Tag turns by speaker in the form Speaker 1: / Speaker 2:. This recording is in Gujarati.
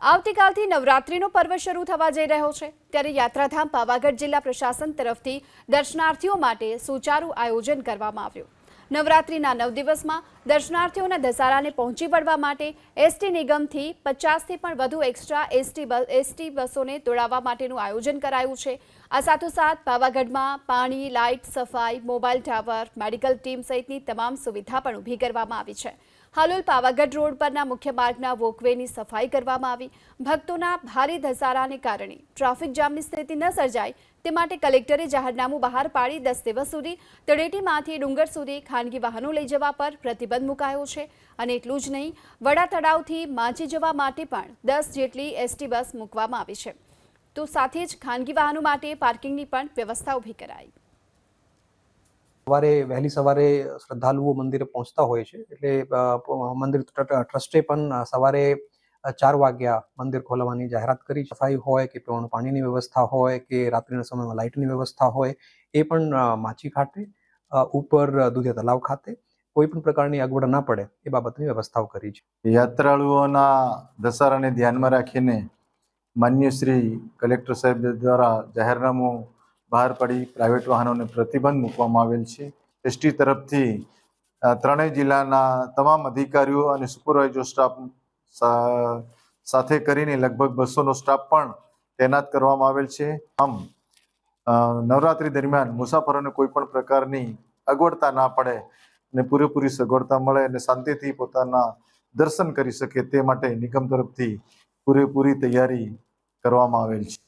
Speaker 1: આવતીકાલથી નવરાત્રિનો પર્વ શરૂ થવા જઈ રહ્યો છે. ત્યારે યાત્રાધામ પાવાગઢ જિલ્લા પ્રશાસન તરફથી દર્શનાર્થીઓ માટે સુચારું આયોજન કરવામાં આવ્યું. નવરાત્રિના નવ દિવસમાં દર્શનાર્થીઓના દસારાને પહોંચી વળવા માટે એસટી નિગમથી પચાસથી પણ વધુ એક્સ્ટ્રા એસટી એસટી બસોને દોડાવવા માટેનું આયોજન કરાયું છે. આ સાથોસાથ પાવાગઢમાં પાણી, લાઇટ, સફાઈ, મોબાઈલ ટાવર, મેડિકલ ટીમ સહિતની તમામ સુવિધા પણ ઊભી કરવામાં આવી છે. હાલોલ પાવાગઢ રોડ પરના મુખ્ય માર્ગના વોકવેની સફાઈ કરવામાં આવી. ભક્તોના ભારે ધસારાને કારણે ટ્રાફિક જામની સ્થિતિ ન સર્જાય તે માટે કલેક્ટરે જાહેરનામું બહાર પાડી દસ દિવસ સુધી તળેટીમાંથી ડુંગર સુધી ખાનગી વાહનો લઈ જવા પર પ્રતિબંધ મુકાયો છે. અને એટલું જ નહીં વડા તળાવથી માંચી જવા માટે પણ દસ જેટલી એસટી બસ મૂકવામાં આવી છે. તો સાથે જ ખાનગી વાહનો માટે પાર્કિંગની પણ વ્યવસ્થા ઊભી કરાઈ.
Speaker 2: સવારે, વહેલી સવારે શ્રદ્ધાળુઓ મંદિરે પહોંચતા હોય છે. એટલે મંદિર ટ્રસ્ટે પણ સવારે ચાર વાગ્યા મંદિર ખોલવાની જાહેરાત કરી. સફાઈ હોય કે પીવાનું પાણીની વ્યવસ્થા હોય કે રાત્રિના સમયમાં લાઇટની વ્યવસ્થા હોય, એ પણ માછી ખાતે ઉપર દુધિયા તલાવ ખાતે. કોઈ પણ પ્રકારની અગવડ ના પડે, એ બાબતની વ્યવસ્થાઓ કરી છે.
Speaker 3: યાત્રાળુઓના દશહરાને ધ્યાનમાં રાખીને માન્ય શ્રી કલેક્ટર સાહેબ દ્વારા જાહેરનામું બહાર પાડી પ્રાઇવેટ વાહનોને પ્રતિબંધ મૂકવામાં આવેલ છે. એસટી તરફથી ત્રણેય જિલ્લાના તમામ અધિકારીઓ અને સુપરવાઇઝર સ્ટાફ સાથે કરીને લગભગ બસોનો સ્ટાફ પણ તૈનાત કરવામાં આવેલ છે. આમ નવરાત્રી દરમિયાન મુસાફરોને કોઈ પણ પ્રકારની અગવડતા ના પડે અને પૂરેપૂરી સગવડતા મળે અને શાંતિથી પોતાના દર્શન કરી શકે તે માટે નિગમ તરફથી પૂરેપૂરી તૈયારી કરવામાં આવેલ છે.